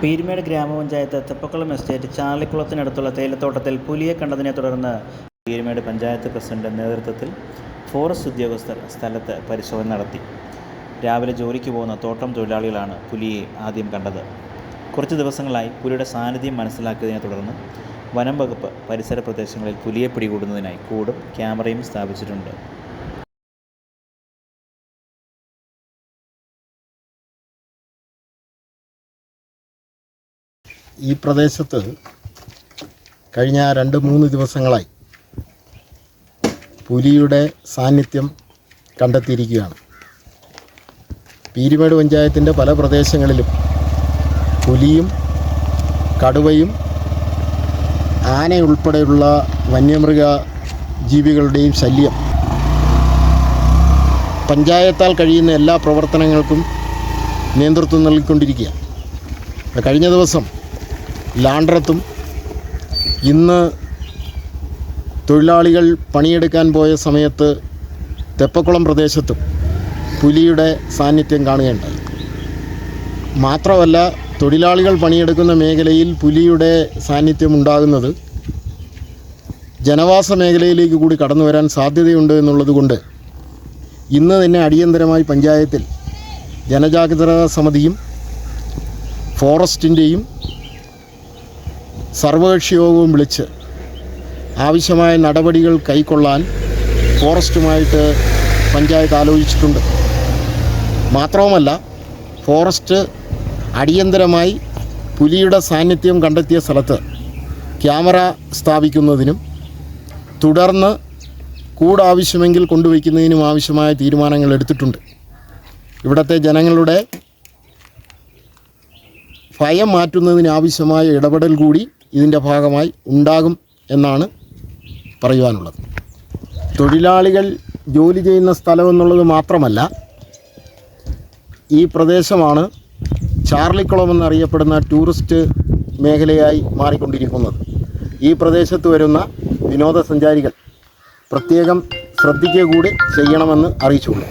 പീരുമേട് ഗ്രാമപഞ്ചായത്ത് തെപ്പക്കുളം എസ്റ്റേറ്റ് ചാലിക്കുളത്തിനടുത്തുള്ള തേയിലത്തോട്ടത്തിൽ പുലിയെ കണ്ടതിനെ തുടർന്ന് പീരുമേട് പഞ്ചായത്ത് പ്രസിഡന്റ് നേതൃത്വത്തിൽ ഫോറസ്റ്റ് ഉദ്യോഗസ്ഥർ സ്ഥലത്ത് പരിശോധന നടത്തി. രാവിലെ ജോലിക്ക് പോകുന്ന തോട്ടം തൊഴിലാളികളാണ് പുലിയെ ആദ്യം കണ്ടത്. കുറച്ച് ദിവസങ്ങളായി പുലിയുടെ സാന്നിധ്യം മനസ്സിലാക്കിയതിനെ തുടർന്ന് വനം വകുപ്പ് പരിസര പ്രദേശങ്ങളിൽ പുലിയെ പിടികൂടുന്നതിനായി കൂടും ക്യാമറയും സ്ഥാപിച്ചിട്ടുണ്ട്. ഈ പ്രദേശത്ത് കഴിഞ്ഞ രണ്ട് മൂന്ന് ദിവസങ്ങളായി പുലിയുടെ സാന്നിധ്യം കണ്ടെത്തിയിരിക്കുകയാണ്. പീരുമേട് പഞ്ചായത്തിന്റെ പല പ്രദേശങ്ങളിലും പുലിയും കടുവയും ആനയുൾപ്പെടെയുള്ള വന്യമൃഗ ജീവികളുടെയും ശല്യം പഞ്ചായത്താൽ കഴിയുന്ന എല്ലാ പ്രവർത്തനങ്ങൾക്കും നേതൃത്വം നൽകിക്കൊണ്ടിരിക്കുകയാണ്. കഴിഞ്ഞ ദിവസം ലാണ്ട്രത്തും ഇന്ന് തൊഴിലാളികൾ പണിയെടുക്കാൻ പോയ സമയത്ത് തെപ്പക്കുളം പ്രദേശത്തും പുലിയുടെ സാന്നിധ്യം കാണുകയുണ്ടായി. മാത്രമല്ല തൊഴിലാളികൾ പണിയെടുക്കുന്ന മേഖലയിൽ പുലിയുടെ സാന്നിധ്യം ഉണ്ടാകുന്നത് ജനവാസ മേഖലയിലേക്ക് കൂടി കടന്നു വരാൻ സാധ്യതയുണ്ട് എന്നുള്ളതുകൊണ്ട് ഇന്ന് തന്നെ അടിയന്തരമായി പഞ്ചായത്തിൽ ജനജാഗ്രതാ സമിതിയും ഫോറസ്റ്റിന്റെയും സർവകക്ഷി യോഗവും വിളിച്ച് ആവശ്യമായ നടപടികൾ കൈക്കൊള്ളാൻ ഫോറസ്റ്റുമായിട്ട് പഞ്ചായത്ത് ആലോചിച്ചിട്ടുണ്ട്. മാത്രവുമല്ല ഫോറസ്റ്റ് അടിയന്തരമായി പുലിയുടെ സാന്നിധ്യം കണ്ടെത്തിയ സ്ഥലത്ത് ക്യാമറ സ്ഥാപിക്കുന്നതിനും തുടർന്ന് കൂടാവശ്യമെങ്കിൽ കൊണ്ടുവയ്ക്കുന്നതിനും ആവശ്യമായ തീരുമാനങ്ങൾ എടുത്തിട്ടുണ്ട്. ഇവിടുത്തെ ജനങ്ങളുടെ ഭയം മാറ്റുന്നതിനാവശ്യമായ ഇടപെടൽ കൂടി ഇതിന്റെ ഭാഗമായി ഉണ്ടാകും എന്നാണ് പറയുവാനുള്ളത്. തൊഴിലാളികൾ ജോലി ചെയ്യുന്ന സ്ഥലം എന്നുള്ളത് മാത്രമല്ല ഈ പ്രദേശമാണ് ചാർലിക്കുളം എന്നറിയപ്പെടുന്ന ടൂറിസ്റ്റ് മേഖലയായി മാറിക്കൊണ്ടിരിക്കുന്നത്. ഈ പ്രദേശത്ത് വരുന്ന വിനോദസഞ്ചാരികൾ പ്രത്യേകം ശ്രദ്ധിക്കുക കൂടി ചെയ്യണമെന്ന് അറിയിച്ചുകൊള്ളു